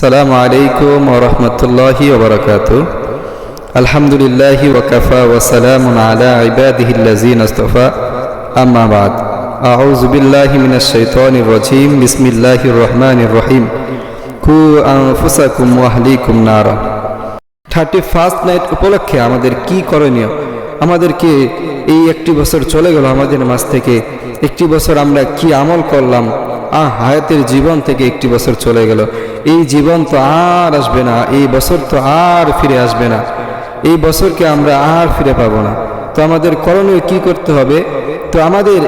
সালাম আলাইকুম ওরহমতুল্লাহি ওবরাকাত আলহামদুলিল্লাহ ওকাফা ওসালাম আলা ইবাদিহিল্লাজিন আস্তফা আম্মাবাদ আউজুবিল্লাহি মিনাশ শাইতানির রাজিম বিসমিল্লাহির রহমানির রহিম কু আনফুসাকুম ওয়াহলিকুম নারা থার্টি ফার্স্ট নাইট উপলক্ষে আমাদের কি করণীয়? আমাদেরকে এই একটি বছর চলে গেল আমাদের মাছ থেকে। একটি বছর আমরা কি আমল করলাম? আহ, হায়াতের জীবন থেকে একটি বছর চলে গেল। এই জীবন তো আর আসবে না, এই বছর তো আর ফিরে আসবে না। এই বছরকে আমরা আর ফিরে পাবো না। তো আমাদের করণীয় কি করতে হবে? তো আমাদের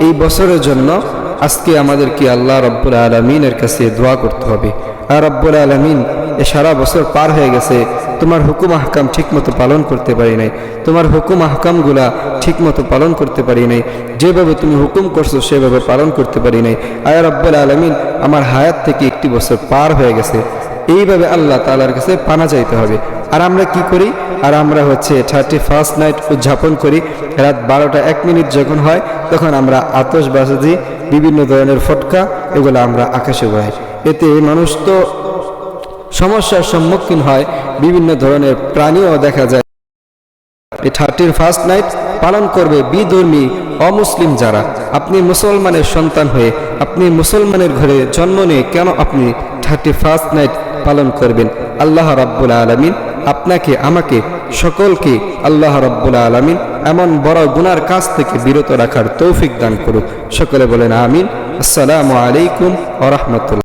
এই বছরের জন্য আজকে আমাদেরকে আল্লাহ রব্বুল আলমিনের কাছে দোয়া করতে হবে। আর রব্বুল আলমিন, এ সারা বছর পার হয়ে গেছে। তোমার হুকুম আহকাম ঠিকমতো পালন করতে পারি নাই। তোমার হুকুম আহকামগুলা ঠিকমতো পালন করতে পারি নাই। যেভাবে তুমি হুকুম করছ, সেভাবে পালন করতে পারি নাই। আয় রব্বুল আলমিন, আমার হায়াত থেকে একটি বছর পার হয়ে গেছে। এইভাবে আল্লাহ তালার কাছে পানা চাইতে হবে। আর আমরা কি করি? আর আমরা হচ্ছে থার্টি ফার্স্ট নাইট উদযাপন করি। রাত বারোটা এক মিনিট যখন হয়, তখন আমরা আতসবাজি বিভিন্ন ধরনের ফটকা, এগুলো আমরা আকাশে উড়াই। এতে মানুষ তো সমস্যার সম্মুখীন হয়। বিভিন্ন ধরনের প্রাণীও দেখা যায়। এই থার্টির ফার্স্ট নাইট পালন করবে বিধর্মী অমুসলিম যারা। আপনি মুসলমানের সন্তান হয়ে আপনি মুসলমানের ঘরে জন্ম নিয়ে কেন আপনি থার্টি ফার্স্ট নাইট পালন করবেন? আল্লাহ রাব্বুল আলমিন আপনাকে, আমাকে, সকলকে আল্লাহ রাব্বুল আলমিন এমন বড় গুনার কাছ থেকে বিরত রাখার তৌফিক দান করুক। সকলে বলেন আমিন। আসসালামু আলাইকুম ওরহমতুল্লাহ